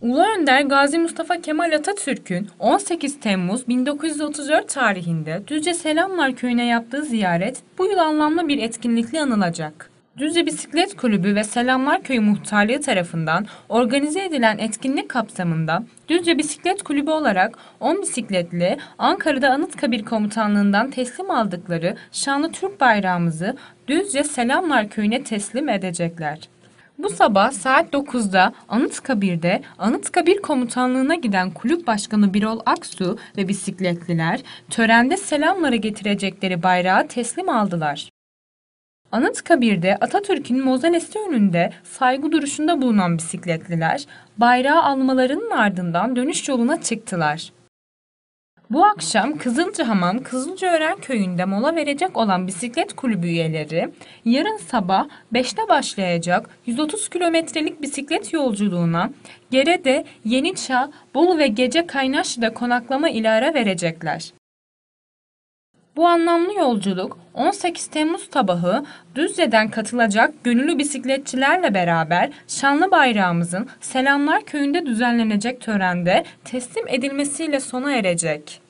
Ulu Önder Gazi Mustafa Kemal Atatürk'ün 18 Temmuz 1934 tarihinde Düzce Selamlar Köyü'ne yaptığı ziyaret bu yıl anlamlı bir etkinlikle anılacak. Düzce Bisiklet Kulübü ve Selamlar Köyü Muhtarlığı tarafından organize edilen etkinlik kapsamında Düzce Bisiklet Kulübü olarak 10 bisikletli Ankara'da Anıtkabir Komutanlığından teslim aldıkları şanlı Türk bayrağımızı Düzce Selamlar Köyü'ne teslim edecekler. Bu sabah saat 9'da Anıtkabir'de Anıtkabir Komutanlığı'na giden kulüp başkanı Birol Aksu ve bisikletliler törende selamları getirecekleri bayrağı teslim aldılar. Anıtkabir'de Atatürk'ün mozanesi önünde saygı duruşunda bulunan bisikletliler bayrağı almalarının ardından dönüş yoluna çıktılar. Bu akşam Kızılcahamam Kızılcaören köyünde mola verecek olan bisiklet kulübü üyeleri yarın sabah 5'te başlayacak 130 kilometrelik bisiklet yolculuğuna Gerede, Yeniçağ, Bolu ve Gece Kaynaşlı'da konaklama ile ara verecekler. Bu anlamlı yolculuk 18 Temmuz sabahı Düzce'den katılacak gönüllü bisikletçilerle beraber şanlı bayrağımızın Selamlar Köyü'nde düzenlenecek törende teslim edilmesiyle sona erecek.